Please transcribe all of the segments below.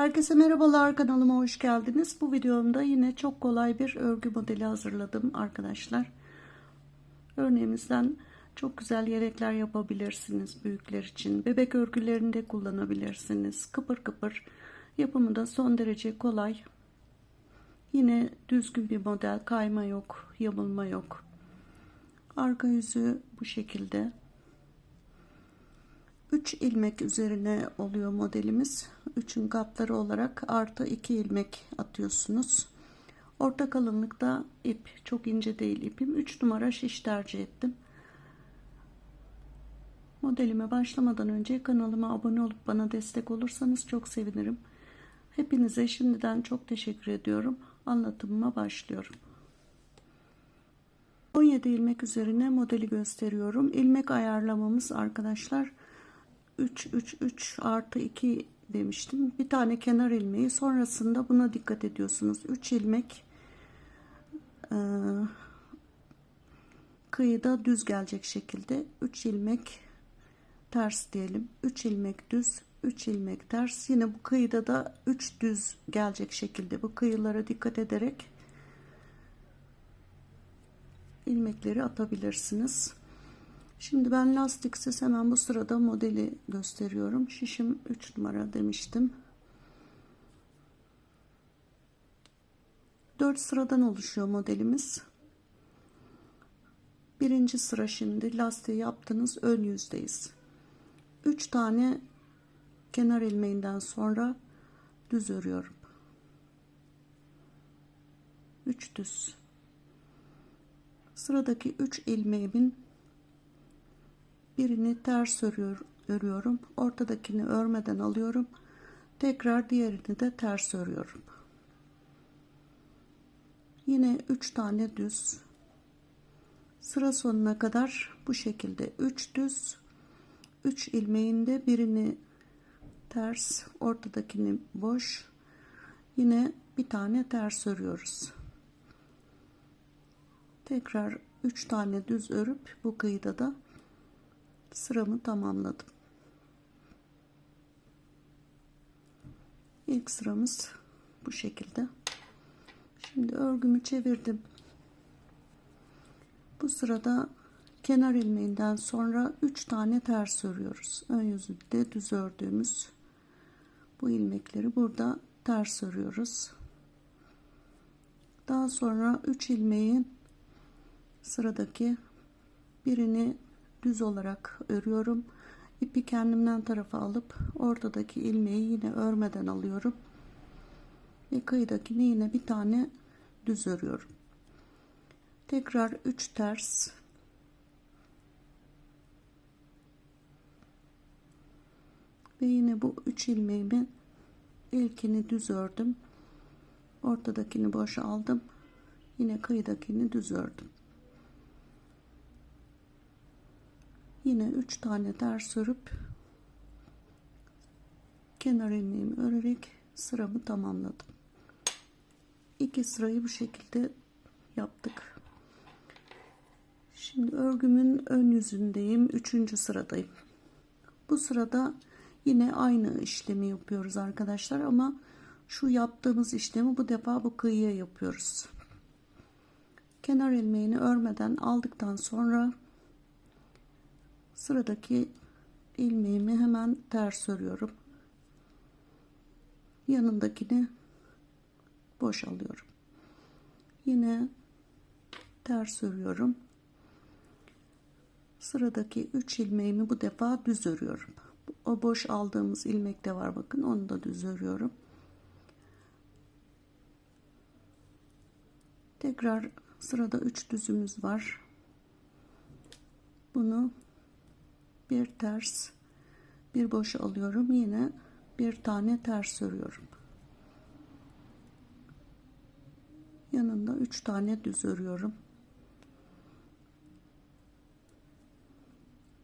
Herkese merhabalar kanalıma hoş geldiniz. Bu videomda yine çok kolay bir örgü modeli hazırladım arkadaşlar. Örneğimizden çok güzel yelekler yapabilirsiniz büyükler için. Bebek örgülerinde kullanabilirsiniz. Kıpır kıpır yapımı da son derece kolay. Yine düzgün bir model kayma yok yamulma yok. Arka yüzü bu şekilde. 3 ilmek üzerine oluyor modelimiz. 3'ün katları olarak artı 2 ilmek atıyorsunuz. Orta kalınlıkta ip çok ince değil ipim. 3 numara şiş tercih ettim. Modelime başlamadan önce kanalıma abone olup bana destek olursanız çok sevinirim. Hepinize şimdiden çok teşekkür ediyorum. Anlatımıma başlıyorum. 17 ilmek üzerine modeli gösteriyorum. İlmek ayarlamamız arkadaşlar 3 3 3 artı 2 demiştim. Bir tane kenar ilmeği sonrasında buna dikkat ediyorsunuz. 3 ilmek e, kıyıda düz gelecek şekilde 3 ilmek ters diyelim. 3 ilmek düz 3 ilmek ters. Yine bu kıyıda da 3 düz gelecek şekilde bu kıyılara dikkat ederek ilmekleri atabilirsiniz. Şimdi ben lastiksiz hemen bu sırada modeli gösteriyorum. Şişim 3 numara demiştim. 4 sıradan oluşuyor modelimiz. Birinci sıra şimdi lastiği yaptınız ön yüzdeyiz. 3 tane kenar ilmeğinden sonra düz örüyorum. 3 düz. Sıradaki 3 ilmeğimin birini ters örüyor, örüyorum. Ortadakini örmeden alıyorum. Tekrar diğerini de ters örüyorum. Yine 3 tane düz. Sıra sonuna kadar bu şekilde 3 düz 3 ilmeğinde birini ters, ortadakini boş. Yine bir tane ters örüyoruz. Tekrar 3 tane düz örüp bu kıyıda da sıramı tamamladım. İlk sıramız bu şekilde. Şimdi örgümü çevirdim. Bu sırada kenar ilmeğinden sonra 3 tane ters örüyoruz. Ön yüzünde düz ördüğümüz bu ilmekleri burada ters örüyoruz. Daha sonra 3 ilmeğin sıradaki birini düz olarak örüyorum. İpi kendimden tarafa alıp ortadaki ilmeği yine örmeden alıyorum. Ve kıyıdakini yine bir tane düz örüyorum. Tekrar 3 ters. Ve yine bu 3 ilmeğimi ilkini düz ördüm. Ortadakini boş aldım. Yine kıyıdakini düz ördüm. Yine 3 tane ters örüp kenar ilmeğimi örerek sıramı tamamladım. İki sırayı bu şekilde yaptık. Şimdi örgümün ön yüzündeyim. Üçüncü sıradayım. Bu sırada yine aynı işlemi yapıyoruz arkadaşlar ama şu yaptığımız işlemi bu defa bu kıyıya yapıyoruz. Kenar ilmeğini örmeden aldıktan sonra sıradaki ilmeğimi hemen ters örüyorum. Yanındakini boş alıyorum. Yine ters örüyorum. Sıradaki 3 ilmeğimi bu defa düz örüyorum. O boş aldığımız ilmek de var bakın onu da düz örüyorum. Tekrar sırada 3 düzümüz var. Bunu bir ters bir boş alıyorum yine bir tane ters örüyorum. Yanında üç tane düz örüyorum.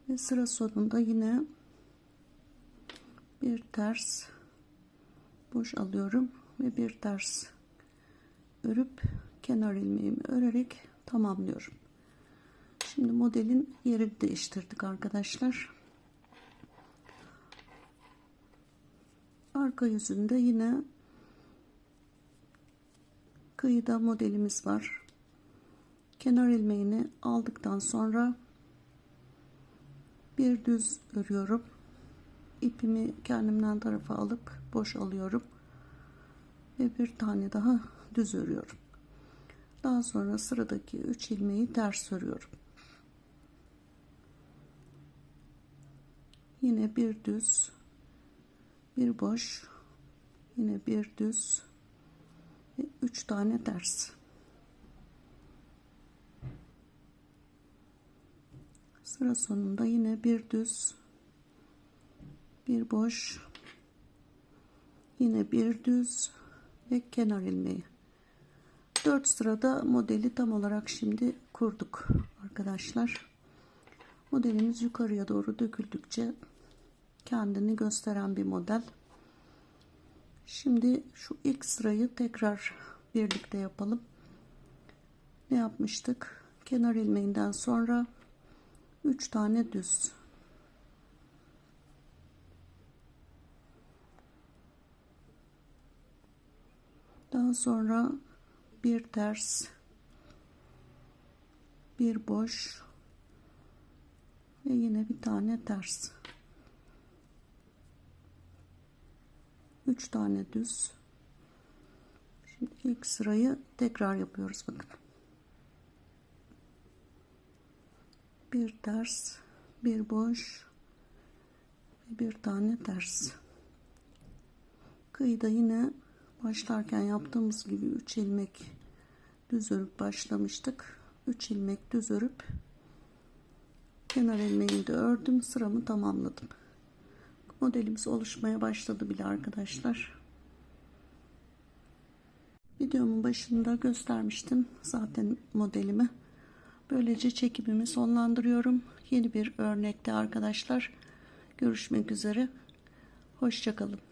Ve sıra sonunda yine bir ters boş alıyorum ve bir ters örüp kenar ilmeğimi örerek tamamlıyorum Şimdi modelin yerini değiştirdik arkadaşlar. arka yüzünde yine kıyıda modelimiz var. Kenar ilmeğini aldıktan sonra bir düz örüyorum. İpimi kendimden tarafa alıp boş alıyorum. Ve bir tane daha düz örüyorum. Daha sonra sıradaki 3 ilmeği ters örüyorum. Yine bir düz, bir boş, yine bir düz ve 3 tane ters. Sıra sonunda yine bir düz, bir boş, yine bir düz ve kenar ilmeği. 4 sırada modeli tam olarak şimdi kurduk arkadaşlar. Modelimiz yukarıya doğru döküldükçe kendini gösteren bir model. Şimdi şu ilk sırayı tekrar birlikte yapalım. Ne yapmıştık? Kenar ilmeğinden sonra 3 tane düz. Daha sonra bir ters, bir boş ve yine bir tane ters. 3 tane düz. Şimdi ilk sırayı tekrar yapıyoruz bakın. Bir ters, bir boş ve bir tane ters. Kıyıda yine başlarken yaptığımız gibi 3 ilmek düz örüp başlamıştık. 3 ilmek düz örüp kenar ilmeğini de ördüm. Sıramı tamamladım. Modelimiz oluşmaya başladı bile arkadaşlar. Videomun başında göstermiştim zaten modelimi. Böylece çekimimi sonlandırıyorum. Yeni bir örnekte arkadaşlar görüşmek üzere. Hoşçakalın.